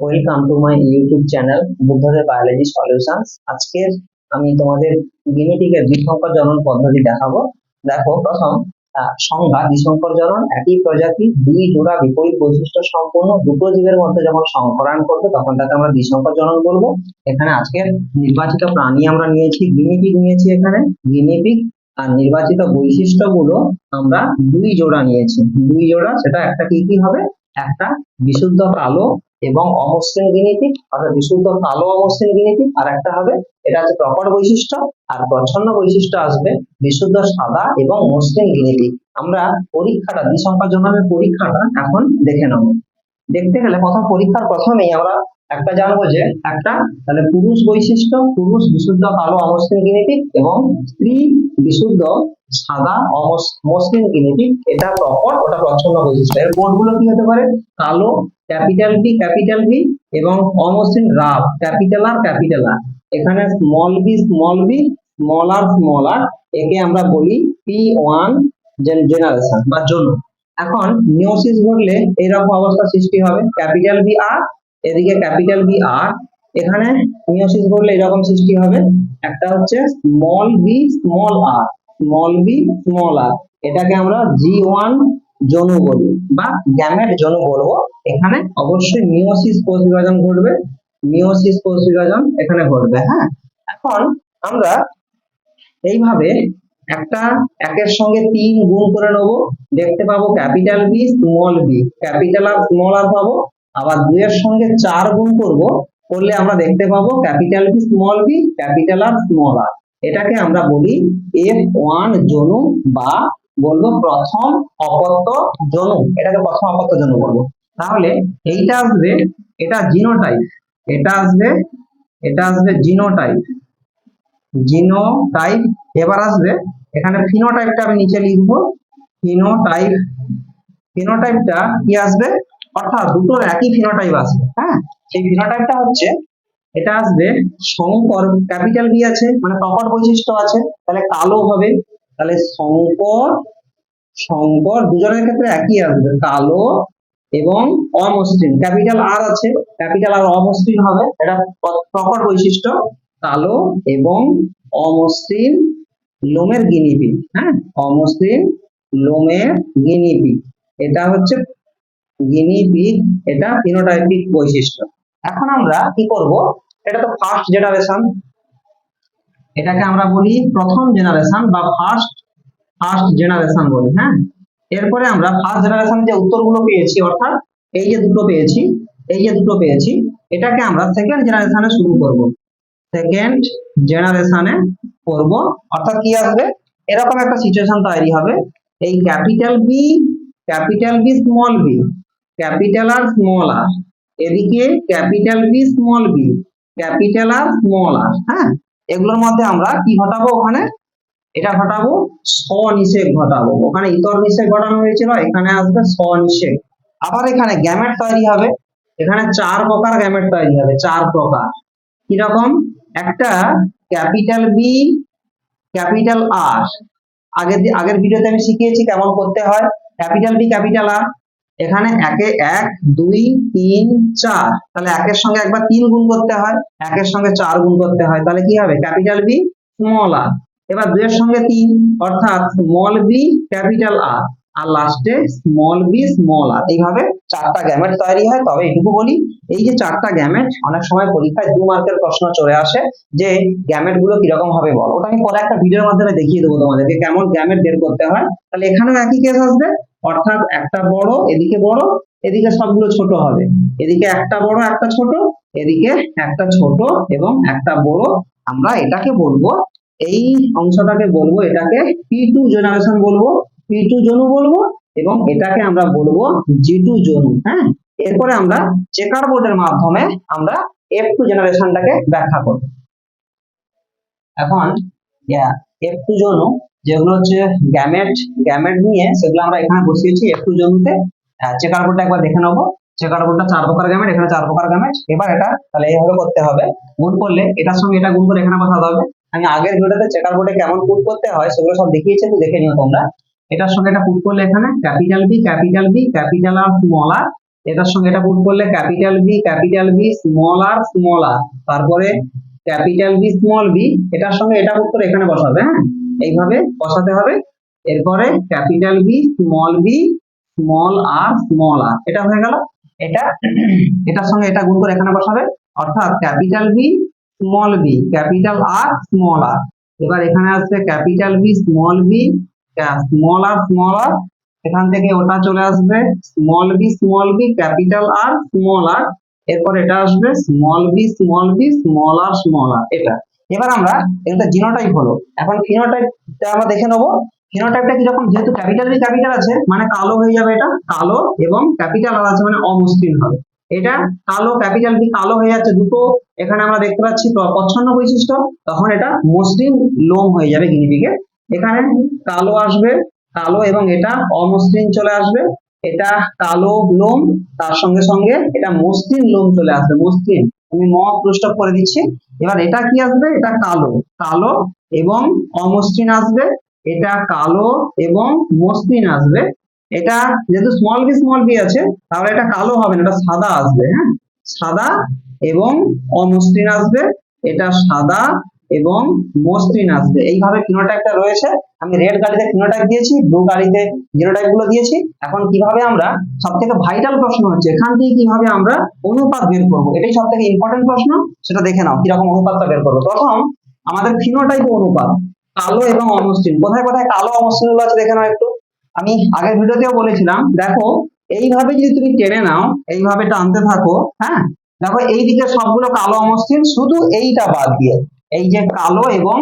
Welcome to my YouTube channel বুদ্ধদের biology solutions আজকের আমি তোমাদের গিনিটিকের দ্বিসংকর জনন পদ্ধতি দেখাবো। দেখো, প্রথম সংজ্ঞা দ্বিসংকর জনন, একই প্রজাতি, দুই জোড়া বিপরীত বৈশিষ্ট্য সম্পন্ন দুটো জীবের মধ্যে যখন সংকরণ করবে, তখন তাকে আমরা দ্বিসংকর জনন বলব। এখানে আজকের নির্বাচিত প্রাণী আমরা নিয়েছি গিনিপিগ নিয়েছি এখানে। গিনিপিগ আর নির্বাচিত বৈশিষ্ট্যগুলো আমরা দুই জোড়া নিয়েছি। দুই জোড়া, সেটা একটা কি কি হবে? একটা বিশুদ্ধ কালো এবং অমসৃণ গিনিপিগ অর্থাৎ বিশুদ্ধ কালো অমসৃণ গিনিপিগ আর একটা হবে, এটা হচ্ছে প্রকট বৈশিষ্ট্য, আর প্রচ্ছন্ন বৈশিষ্ট্য আসবে বিশুদ্ধ সাদা এবং মসৃণ গিনিপিগ আমরা পরীক্ষাটা, দ্বিসংখ্যা জননের পরীক্ষাটা এখন দেখে নেব। দেখতে গেলে প্রথম পরীক্ষার প্রথমেই আমরা একটা জানব যে একটা, তাহলে পুরুষ বৈশিষ্ট্য, পুরুষ বিশুদ্ধ কালো অমসৃণ গিনিপিগ এবং স্ত্রী বিশুদ্ধ সাদা মসৃণ গিনিপিগ এটা প্রকট ওটা প্রচ্ছন্ন বৈশিষ্ট্য। এর কোডগুলো কি হতে পারে? কালো ক্যাপিটাল বি ক্যাপিটাল বি এবং অমসৃণ rough capital R capital R এখানে small B small B small R small R একে আমরা বলি পি ওয়ান জেনারেশন বা জন্য। এখন মিওসিস ঘটলে এইরকম অবস্থা সৃষ্টি হবে। ক্যাপিটাল বি আর এদিকে ক্যাপিটাল বি আর এখানে মিওসিস ঘটলে এরকম সৃষ্টি হবে। একটা হচ্ছে small B small R small B small R এটাকে আমরা জি ওয়ান জনু বলি বা গ্যামেট জনু বলব। এখানে অবশ্যই মিওসিস কোষ বিভাজন ঘটবে। মিওসিস কোষ বিভাজন এখানে ঘটবে হ্যাঁ? এখন আমরা এইভাবে একটা একের সঙ্গে তিন গুণ করে নেব। দেখতে পাবো capital B small B capital R small R পাবো। আবার দুইয়ের সঙ্গে চার গুণ করব। করলে আমরা দেখতে পাবো capital B small B capital R small R এটাকে আমরা বলি এফ ওয়ান জনু বা বলব প্রথম অপত্য জনু এটাকে প্রথম অপত্য জনু বলব। তাহলে এইটা আসবে, এটা জিনোটাইপ। এটা আসবে এটা আসবে জিনোটাইপ। জিনোটাইপ, এবার আসবে, এখানে ফিনোটাইপটা আমি নিচে লিখব। ফিনোটাইপ, ফিনোটাইপটা কি আসবে? অর্থাৎ দুটোর একই ফিনোটাইপ আসবে হ্যাঁ? সেই ফিনোটাইপটা হচ্ছে এটা আসবে শঙ্কর ক্যাপিটাল বি আছে মানে প্রকট বৈশিষ্ট্য আছে, তাহলে কালো হবে, তাহলে শঙ্কর শঙ্কর দুজনের ক্ষেত্রে একই আসবে, কালো এবং অমসৃণ ক্যাপিটাল আর আছে ক্যাপিটাল আর অমসৃণ হবে, এটা প্র- প্রকট বৈশিষ্ট্য, কালো এবং অমসৃণ লোমের গিনিপিগ হ্যাঁ অমসৃণ লোমের গিনিপিগ এটা হচ্ছে গিনিপিগ এটা ফিনোটাইপিক বৈশিষ্ট্য। এখন আমরা কি করব? এটা তো ফার্স্ট জেনারেশন এটাকে আমরা বলি প্রথম জেনারেশন বা ফার্স্ট ফার্স্ট জেনারেশন বলি হ্যাঁ? এরপরে আমরা ফার্স্ট জেনারেশন যে উত্তরগুলো পেয়েছি, অর্থাৎ এই যে দুটো পেয়েছি, এই যে দুটো পেয়েছি, এটাকে আমরা সেকেন্ড জেনারেশনে শুরু করব। সেকেন্ড জেনারেশনে করব। অর্থাৎ কি আসবে? এরকম একটা সিচুয়েশন তৈরি হবে। এই capital B capital B small B capital R small R এদিকে capital B small B capital R small R হ্যাঁ? এগুলোর মধ্যে আমরা কি ঘটাবো ওখানে? এটা ঘটাবো স্বনিষেক ঘটাবো। ওখানে ইতর নিষেক ঘটানো হয়েছিল, এখানে আসবে স্বনিষেক আবার এখানে গ্যামেট তৈরি হবে। এখানে চার প্রকার গ্যামেট তৈরি হবে, চার প্রকার। কীরকম? একটা ক্যাপিটাল বি ক্যাপিটাল আর আগের আগের ভিডিওতে আমি শিখিয়েছি কেমন করতে হয়। ক্যাপিটাল বি ক্যাপিটাল আর এখানে একে এক, দুই, তিন, চার। তাহলে একের সঙ্গে একবার তিন গুণ করতে হয়, একের সঙ্গে চার গুণ করতে হয়। তাহলে কি হবে? ক্যাপিটাল বি স্মল আর এবার দুইয়ের সঙ্গে তিন, অর্থাৎ স্মল বি ক্যাপিটাল আর আর লাস্টে স্মল বি স্মল আর এইভাবে চারটা গ্যামেট তৈরি হয়। তবে এটুকু বলি, এই যে চারটা গ্যামেট অনেক সময় পরীক্ষায় দু মার্কের প্রশ্ন চলে আসে যে গ্যামেটগুলো কীরকম হবে বল। ওটা আমি পরে একটা ভিডিওর মাধ্যমে দেখিয়ে দেবো তোমাদেরকে কেমন গ্যামেট বের করতে হয়। তাহলে এখানেও একই কেস আসবে। অর্থাৎ একটা বড়, এদিকে বড়, এদিকে সবগুলো ছোট হবে। এদিকে একটা বড়, একটা ছোট, এদিকে একটা ছোট এবং একটা বড়। আমরা এটাকে বলব, এই অংশটাকে বলব, এটাকে পি টু জেনারেশন বলব। পি টু জনু বলব এবং এটাকে আমরা বলব জি টু জনু হ্যাঁ? এরপরে আমরা চেকার বোর্ডের মাধ্যমে আমরা এফ টু জেনারেশনটাকে ব্যাখ্যা করব। এখন এফ টু জনু, যেগুলো হচ্ছে গ্যামেট গ্যামেট নিয়ে সেগুলো আমরা এখানে বসিয়েছি এফ টু জনুতে। চেকার বোর্ডটা একবার দেখে নেব। চেকার বোর্ডটা চার প্রকার গ্যামেট এখানে চার প্রকার গ্যামেট এবার এটা তাহলে এইভাবে করতে হবে। গুণ করলে এটার সঙ্গে এটা গুণ করে এখানে বসাতে হবে। আমি আগের ভিডিওতে চেকার বোর্ডে কেমন পুট করতে হয় সেগুলো সব দেখিয়েছি দেখে নিও তোমরা। এটার সঙ্গে এটা পুট করলে এখানে capital B capital B capital R small R এটার সঙ্গে এটা পুট করলে capital B capital B small R small R তারপরে ক্যাপিটাল বি স্মল বি এটার সঙ্গে এটা গুণ করে এখানে বসাবে হ্যাঁ? এইভাবে বসাতে হবে। এরপরে capital B small B small R small R এটা হয়ে গেল। এটা, এটার সঙ্গে এটা গুণ করে এখানে বসাবে। অর্থাৎ capital B small B capital R small R এবার এখানে আসবে capital B small B small R small R এখান থেকে ওটা চলে আসবে small B small B capital R small R এরপর এটা আসবে small B small B small R small R এটা। এবার আমরা এটা জিনোটাইপ হলো। এখন ফিনোটাইপটা আমরা দেখে নেব। ফিনোটাইপটা কীরকম যেহেতু ক্যাপিটাল ক্যাপিটাল আছে মানে কালো হয়ে যাবে এটা, কালো এবং ক্যাপিটাল আর আছে মানে অমসৃণ হবে। এটা কালো ক্যাপিটাল বি কালো হয়ে যাচ্ছে দুটো, এখানে আমরা দেখতে পাচ্ছি প্রচ্ছন্ন বৈশিষ্ট্য তখন এটা মসৃণ লোম হয়ে যাবে গিনিপিগে এখানে কালো আসবে, কালো এবং এটা অমসৃণ চলে আসবে। এটা কালো লোম, তার সঙ্গে সঙ্গে এটা মসৃণ লোম চলে আসবে, মসৃণ। আমি ম প্রস্তাব করে দিচ্ছি। এবার এটা কি আসবে? এটা কালো। কালো এবং অমসৃণ আসবে, এটা কালো এবং মসৃণ আসবে। এটা যেহেতু স্মল বি স্মল বি আছে, তাহলে এটা কালো হবে না, এটা সাদা আসবে হ্যাঁ? সাদা এবং অমসৃণ আসবে, এটা সাদা এবং মসৃণ আসবে। এইভাবে ফিনোটাইপটা রয়েছে। আমি রেড গাড়িতে ফিনোটাইপ দিয়েছি ব্লু গাড়িতে জিনোটাইপগুলো দিয়েছি। এখন কীভাবে আমরা সব থেকে ভাইটাল প্রশ্ন হচ্ছে, এখান থেকে কীভাবে আমরা অনুপাত বের করব? এটাই সব থেকে ইম্পর্টেন্ট প্রশ্ন, সেটা দেখে নাও, কীরকম অনুপাতটা বের করব। প্রথম, আমাদের ফিনোটাইপ অনুপাত, কালো এবং অমসৃণ। কোথায় কোথায় কালো, অমসৃণগুলো আছে দেখে নাও একটু। আমি আগের ভিডিওতেও বলেছিলাম, দেখো, এইভাবে যদি তুমি টেনে নাও, এইভাবে টানতে থাকো হ্যাঁ? দেখো এই দিকে সবগুলো কালো, অমসৃণ, শুধু এইটা বাদ দিয়ে। এই যে কালো এবং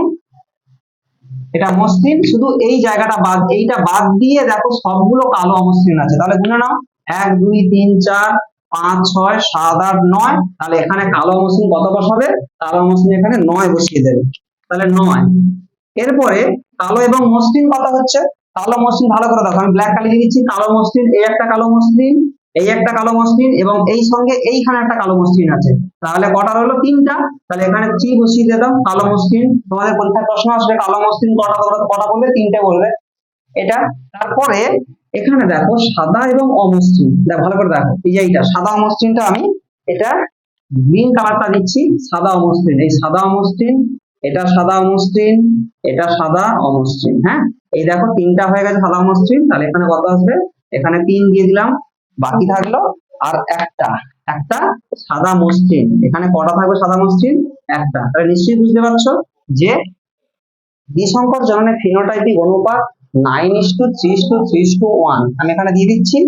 এটা মসৃণ, শুধু এই জায়গাটা বাদ, এইটা বাদ দিয়ে দেখো সবগুলো কালো অমসৃণ আছে। তাহলে গুনে নাও। এক, দুই, তিন, চার, পাঁচ, ছয়, সাত, আট, নয়। তাহলে এখানে কালো অমসৃণ কত বসাবে? কালো অমসৃণ এখানে নয় বসিয়ে দেবে। তাহলে নয়। এরপরে কালো এবং মসৃণ কত হচ্ছে? কালো মসৃণ ভালো করে দেখো। আমি ব্ল্যাক কালি দিচ্ছি। কালো মসৃণ, এই একটা কালো মসৃণ। এই একটা কালো মসৃণ এবং এই সঙ্গে এইখানে একটা কালো মসৃণ আছে। তাহলে কটা হলো তিনটা? তাহলে এখানে থ্রি বসিয়ে দিয়ে দাও কালো মসৃণ। তোমাদের পরীক্ষায় প্রশ্ন আসবে, কালো মসৃণ কটা কটা বলবে তিনটে বলবে। এটা তারপরে এখানে দেখো সাদা এবং অমসৃণ। দেখো, ভালো করে দেখো, এই যে এইটা, সাদা অমসৃণটা আমি এটা গ্রিন কালারটা দিচ্ছি, সাদা অমসৃণ। এই সাদা অমসৃণ, এটা সাদা অমসৃণ, এটা সাদা অমসৃণ হ্যাঁ? এই দেখো তিনটা হয়ে গেছে সাদা অমসৃণ, তাহলে এখানে কত আসবে? এখানে তিন দিয়ে দিলাম বাকি থাকল আর একটা একটা সাদা মসৃণ, এখানে কটা থাকবে সাদা মসৃণ? একটা। তাহলে নিশ্চয়ই বুঝতে পারছ যে দ্বিসংকর জননের ফিনোটাইপিক অনুপাত nine is to three is to three is to one আমি এখানে দিয়ে দিচ্ছি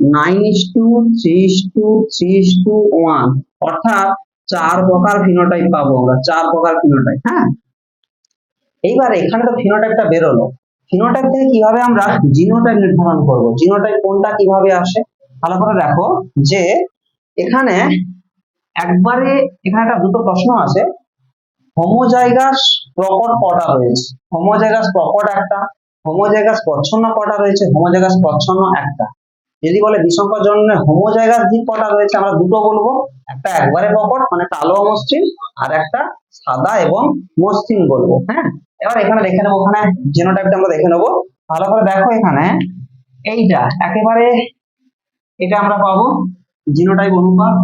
nine is to three is to three is to one অর্থাৎ চার প্রকার ফিনোটাইপ পাবো আমরা, চার প্রকার ফিনোটাইপ হ্যাঁ? এইবার এখানে তো ফিনোটাইপটা বেরোলো। ফিনোটাইপ থেকে কীভাবে আমরা জিনোটাইপ নির্ধারণ করব? জিনোটাইপ কোনটা কীভাবে আসে? ভালো করে দেখো যে এখানে একবারে, এখানে একটা দুটো প্রশ্ন আছে। হোমোজাইগাস প্রকট কটা রয়েছে? হোমোজাইগাস প্রকট একটা, হোমোজাইগাস প্রচ্ছন্ন কটা রয়েছে, হোমোজাইগাস প্রচ্ছন্ন একটা। যদি বলে বিষঙ্কর জন্য হোমোজাইগাস দিক কটা রয়েছে, আমরা দুটো বলব। একটা একবারে প্রকট মানে কালো মসৃণ আর একটা সাদা এবং মসৃণ বলব হ্যাঁ? এবার এখানে দেখে নেব, ওখানে জিনোটাইপটা আমরা দেখে নেব। ভালো করে দেখো এখানে, এইটা একেবারে এটা আমরা পাবো জিনোটাইপ অনুপাত।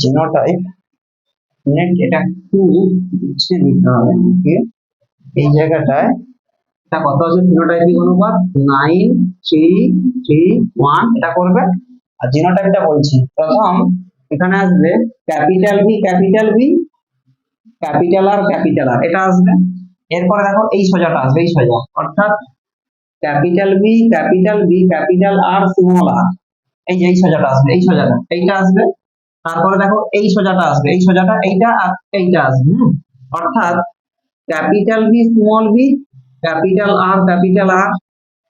জিনোটাইপ নেট এটা একটু গুছিয়ে দিতে হবে আমাকে এই জায়গাটায় এটা কত আছে? ফিনোটাইপিক অনুপাত নাইন থ্রি থ্রি ওয়ান এটা করবে। আর জিনোটাইপটা বলছি, প্রথম এখানে আসবে capital B capital B capital R capital R এটা আসবে। এরপরে দেখো এই সোজাটা আসবে, এই সোজা। অর্থাৎ capital B capital B, capital R small R এই যে এই সোজাটা আসবে, এই সোজাটা, এইটা আসবে, তারপরে দেখো এই সোজাটা আসবে, এই সোজাটা, এইটা আর এইটা আসবে? অর্থাৎ capital B, small B, capital R capital R,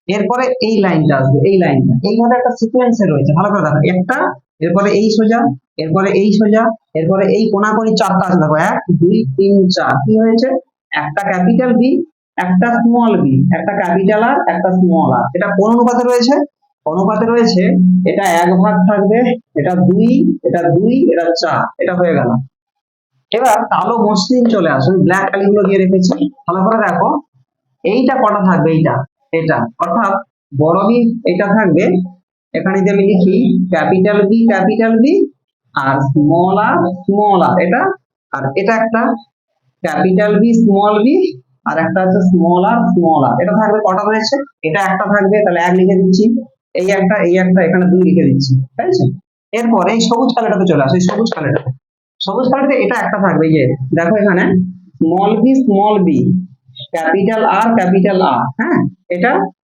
এরপরে এই লাইনটা আসবে, এই লাইনটা। এইভাবে একটা সিকোয়েন্সে রয়েছে, ভালো করে দেখো, একটা, এরপরে এই সোজা, এরপরে এই সোজা, এরপরে এই কোনাকোনি চারটা আছে, দেখো, এক, দুই, তিন, চার, কি হয়েছে? একটা ক্যাপিটাল বি একটা স্মল বি একটা ক্যাপিটাল আর একটা স্মল আর এটা কোন অনুপাতে রয়েছে? অনুপাতে রয়েছে, এটা এক ভাগ থাকবে, এটা দুই এটা দুই, এটা চার, এটা হয়ে গেল। এবার কালো মসৃণ চলে আসবে ব্ল্যাক কালিগুলো দিয়ে রেখেছি। ভালো করে দেখো, এইটা কটা থাকবে? এইটা, এটা। অর্থাৎ বড় বি এটা থাকবে, এখানে যদি আমি লিখি, ক্যাপিটাল বি ক্যাপিটাল বি আর স্মল আর স্মল আর এটা আর এটা একটা, ক্যাপিটাল বি স্মল বি আর একটা হচ্ছে স্মল আর স্মল আর এটা থাকবে কটা রয়েছে? এটা একটা থাকবে, তাহলে এক লিখে দিচ্ছি। এই একটা এই একটা, এখানে দুই লিখে দিচ্ছি। ঠিক আছে? এরপর এই সবুজ কালারটাতে চলে আসে সবুজ কালারটা সবুজ কালারটা এটা একটা থাকবে যে, দেখো এখানে। Small B small B capital R capital R হ্যাঁ? এটা,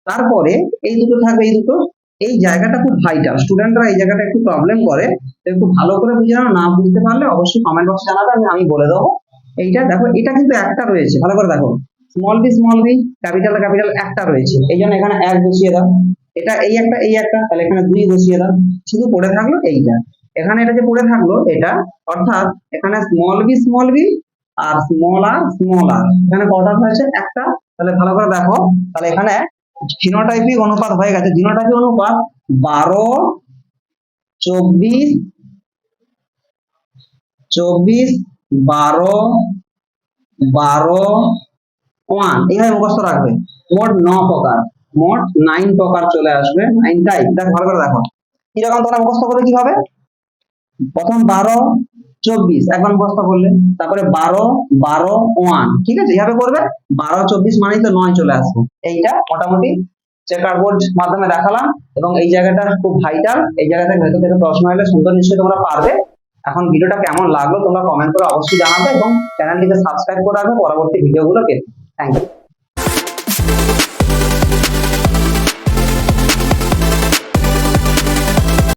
তারপরে এই দুটো থাকবে, এই দুটো। এই জায়গাটা খুব ভাইটাল স্টুডেন্টরা এই জায়গাটা একটু প্রবলেম করে। একটু ভালো করে বুঝে না বুঝতে পারলে অবশ্যই কমেন্ট বক্সে জানাবে, আমি আমি বলে দেবো। এইটা দেখো, এটা কিন্তু একটা রয়েছে। ভালো করে দেখো। Small B small B capital capital একটা রয়েছে। এই জন্য এখানে এক বসিয়ে দাও। এটা এই একটা এই একটা, তাহলে এখানে দুই বসিয়ে দাও। শুধু পড়ে থাকল এইটা। এখানে এটা যে পড়ে থাকল, এটা অর্থাৎ এখানে স্মল বি স্মল বি আর স্মল আর স্মল আর এখানে কটা হয়েছে? একটা। তাহলে ভালো করে দেখো। তাহলে এখানে ফিনোটাইপিক অনুপাত হয়ে গেছে। জিনোটাইপিক অনুপাত বারো, চব্বিশ চব্বিশ বারো বারো ওয়ান। এইভাবে মুখস্থ রাখবে। মোট ন প্রকার। মোট নাইন প্রকার চলে আসবে। নাইন টাইপ দেখ ভালো করে দেখো। কীরকম তোমরা মুখস্থ করে কি হবে প্রথম বারো চব্বিশ। একবার মুখস্থ করলে। তারপরে বারো বারো ওয়ান। ঠিক আছে? এইভাবে করবে। বারো চব্বিশ মানেই তো নয় চলে আসবে। এইটা মোটামুটি চেকার বোর্ড মাধ্যমে দেখালাম। এবং এই জায়গাটা খুব ভাইটাল এই জায়গা থেকে ভেতর থেকে প্রশ্ন এলে সুন্দর নিশ্চয়ই তোমরা পারবে। এখন ভিডিওটা কেমন লাগল তোমরা কমেন্ট করে অবশ্যই জানাবে এবং চ্যানেলটিকে সাবস্ক্রাইব করে রাখবে, পরবর্তী ভিডিওগুলো পেতে। Thank you